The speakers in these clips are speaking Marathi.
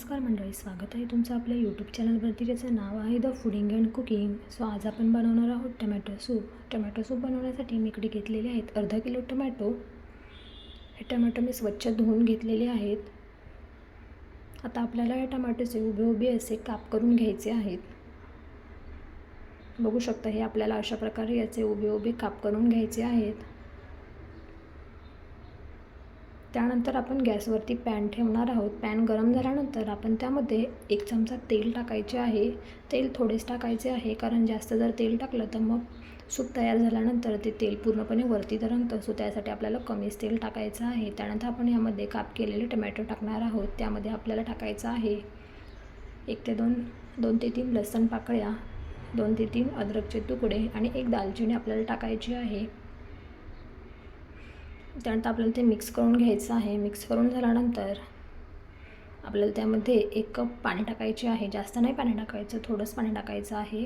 नमस्कार मंडळी स्वागत आहे तुमचं आपल्या यूट्यूब चॅनलवरती ज्याचं नाव आहे the fooding and cooking so आज आपण बनवणार आहोत टमॅटो सूप टमॅटो सूप बनवण्यासाठी मी इकडे घेतलेले आहेत अर्धा किलो टमॅटो हे टमॅटो मी स्वच्छ धुवून घेतलेले आहेत. आता आपल्याला या टमॅटोचे उभे उभे असे काप करून घ्यायचे आहेत. बघू शकता हे आपल्याला अशा प्रकारे याचे उभे उभे काप करून घ्यायचे आहेत. त्यानंतर आपण गॅसवरती पॅन ठेवणार आहोत. पॅन गरम झाल्यानंतर आपण त्यामध्ये एक चमचा तेल टाकायचे आहे. तेल थोडेच टाकायचे आहे कारण जास्त जर तेल टाकलं तर मग सूप तयार झाल्यानंतर ते तेल पूर्णपणे वरती तरंगतं. सो त्यासाठी आपल्याला कमीच तेल टाकायचं आहे. त्यानंतर आपण यामध्ये काप केलेले टमॅटो टाकणार आहोत. त्यामध्ये आपल्याला टाकायचं आहे एक ते दोन दोन ते तीन लसण पाकळ्या दोन ते तीन अद्रकचे तुकडे आणि एक दालचिनी आपल्याला टाकायची आहे. त्यानंतर आपल्याला ते मिक्स करून घ्यायचं आहे. मिक्स करून झाल्यानंतर आपल्याला त्यामध्ये एक कप पाणी टाकायचे आहे. जास्त नाही पाणी टाकायचं थोडंच पाणी टाकायचं आहे.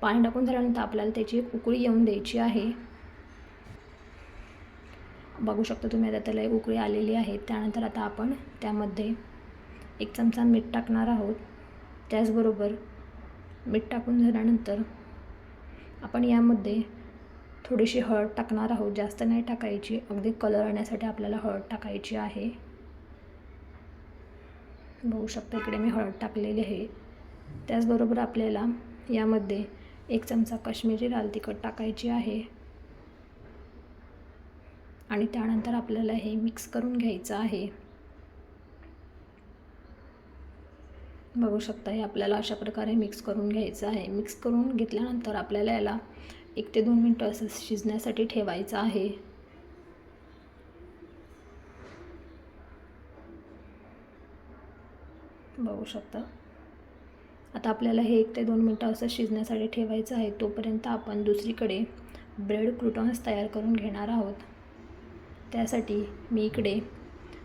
पाणी टाकून झाल्यानंतर आपल्याला त्याची एक उकळी येऊन द्यायची आहे. बघू शकता तुम्ही आता त्याला एक उकळी आलेली आहे. त्यानंतर आता आपण त्यामध्ये एक चमचा मीठ टाकणार आहोत. त्याचबरोबर मीठ टाकून झाल्यानंतर आपण यामध्ये थोडीशी हळद टाकणार आहोत. जास्त नाही टाकायची. अगदी कलर आणण्यासाठी आपल्याला हळद टाकायची आहे. बघू शकता इकडे मी हळद टाकलेली आहे. त्याचबरोबर आपल्याला यामध्ये एक चमचा काश्मीरी लाल तिखट टाकायची आहे. आणि त्यानंतर आपल्याला हे मिक्स करून घ्यायचं आहे. बघू शकता हे आपल्याला अशा प्रकारे मिक्स करून घ्यायचं आहे. मिक्स करून घेतल्यानंतर आपल्याला याला एक ते दोन मिनटं असं शिजण्यासाठी ठेवायचं आहे. बघू शकता. आता आपल्याला हे एक ते दोन मिनटं असं शिजण्यासाठी ठेवायचं आहे तोपर्यंत आपण दुसरीकडे ब्रेड क्रुटॉन्स तयार करून घेणार आहोत. त्यासाठी मी इकडे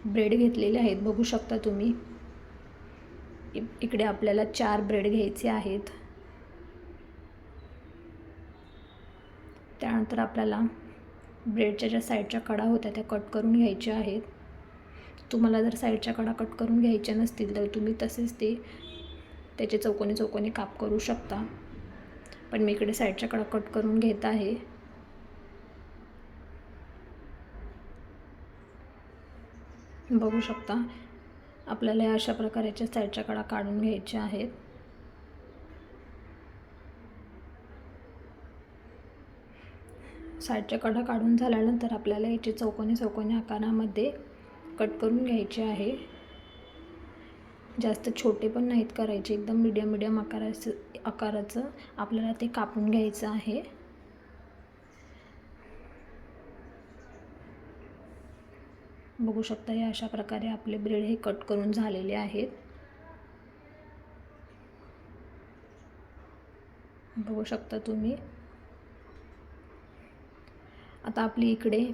ब्रेड घेतलेले आहेत बघू शकता तुम्ही. इकडे आपल्याला चार ब्रेड घ्यायचे आहेत. त्यानंतर आपल्याला ब्रेडच्या ज्या साईडच्या कडा होत्या त्या कट करून घ्यायच्या आहेत. तुम्हाला जर साईडच्या कडा कट करून घ्यायच्या नसतील तर तुम्ही तसेच ते त्याचे चौकोनी चौकोनी काप करू शकता. पण मी इकडे साईडच्या कडा कट करून घेत आहे. बघू शकता आपल्याला या अशा प्रकारच्या साईडच्या कडा काढून घ्यायच्या आहेत. साईडच्या कडा काढून झाल्यानंतर आपल्याला याचे चौकोनी चौकोनी आकारामध्ये कट करून घ्यायचे आहे. जास्त छोटे पण नाहीत करायचे एकदम मीडियम मीडियम आकाराचं आकाराचं आपल्याला ते कापून घ्यायचं आहे. बघू शकता या अशा प्रकारे आपले ब्रेड हे कट करून झालेले आहेत. बघू शकता तुम्ही. आता आपली इकडे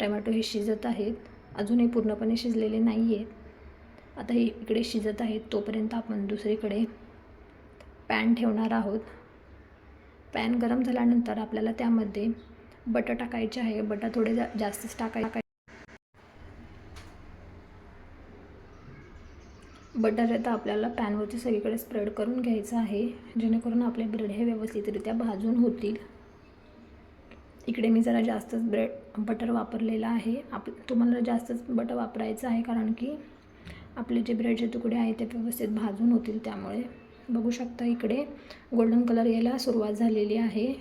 टमॅटो हे शिजत आहेत. अजूनही पूर्णपणे शिजलेले नाही आहेत आता हे इकडे शिजत आहेत तोपर्यंत आपण दुसरीकडे पॅन ठेवणार आहोत. पॅन गरम झाल्यानंतर आपल्याला त्यामध्ये बटर टाकायचे आहे. बटर थोडे जा जास्तच टाकाय बटर आता आपल्याला पॅनवरती सगळीकडे स्प्रेड करून घ्यायचं आहे. जेणेकरून आपले ब्रेड हे व्यवस्थितरित्या भाजून होतील. इकडे मी जरा जास्तच ब्रेड बटर वापरलेलं आहे. आप तुम्हाला जास्तच बटर वापरायचं आहे कारण की आपले जे ब्रेडचे तुकडे आहेत ते व्यवस्थित भाजून होतील त्यामुळे. बघू शकता इकडे गोल्डन कलर यायला सुरुवात झालेली आहे.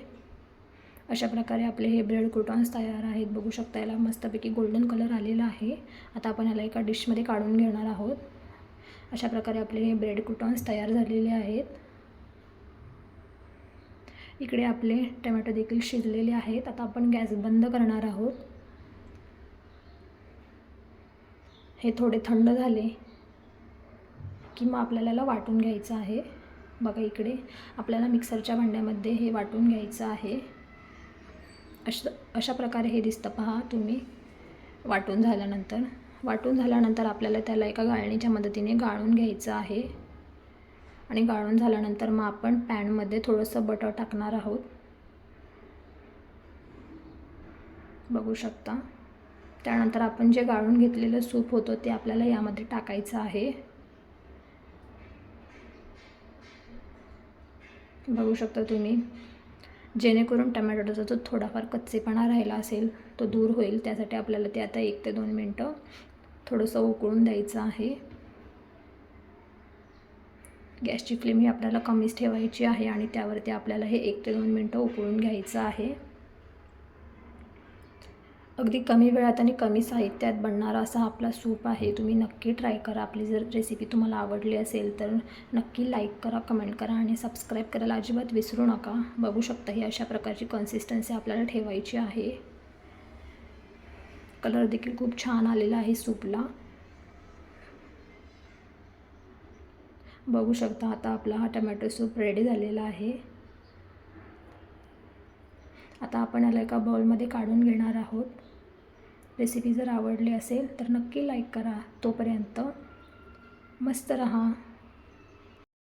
अशा प्रकारे आपले हे ब्रेड क्रुटॉन्स तयार आहेत. बघू शकता याला मस्तपैकी गोल्डन कलर आलेला आहे. आता आपण याला एका डिशमध्ये काढून घेणार आहोत. अशा प्रकारे आपले हे ब्रेड क्रुटॉन्स तयार झालेले आहेत. इकडे आपले टमॅटो देखील शिजलेले आहेत. आता आपण गॅस बंद करणार आहोत. हे थोडे थंड झाले की मग आपल्याला वाटून घ्यायचं आहे. बघा इकडे आपल्याला मिक्सरच्या भांड्यामध्ये हे वाटून घ्यायचं आहे. अशा अशा प्रकारे हे दिसतं. पहा तुम्ही वाटून झाल्यानंतर. वाटून झाल्यानंतर आपल्याला त्याला एका गाळणीच्या मदतीने गाळून घ्यायचं आहे. आणि गाळून झाल्यानंतर मग आपण पॅनमध्ये थोडंसं बटर टाकणार आहोत. बघू शकता. त्यानंतर आपण जे गाळून घेतलेलं सूप होतं ते आपल्याला यामध्ये टाकायचं आहे. बघू शकता तुम्ही. जेणेकरून टमॅटोचा जो थोडाफार कच्चेपणा राहिला असेल तो दूर होईल. त्यासाठी आपल्याला ते आता एक ते दोन मिनटं थोडंसं उकळून द्यायचं आहे. गॅसची फ्लेम ही आपल्याला कमीच ठेवायची आहे आणि त्यावरती आपल्याला हे एक ते दोन मिनटं उकळून घ्यायचं आहे. अगदी कमी वेळात आणि कमी साहित्यात बनणारा असा आपला सूप आहे. तुम्ही नक्की ट्राय करा. आपली जर रेसिपी तुम्हाला आवडली असेल तर नक्की लाईक करा कमेंट करा आणि सबस्क्राईब करायला अजिबात विसरू नका. बघू शकता ही अशा प्रकारची कन्सिस्टन्सी आपल्याला ठेवायची आहे. कलर देखील खूप छान आलेला आहे सूपला. बघू शकता. आता आपला हा टमॅटो सूप रेडी झालेला आहे. आता आपण याला एका बाउलमध्ये काढून घेणार आहोत. रेसिपी जर आवडली असेल तर नक्की लाईक करा. तोपर्यंत मस्त रहा.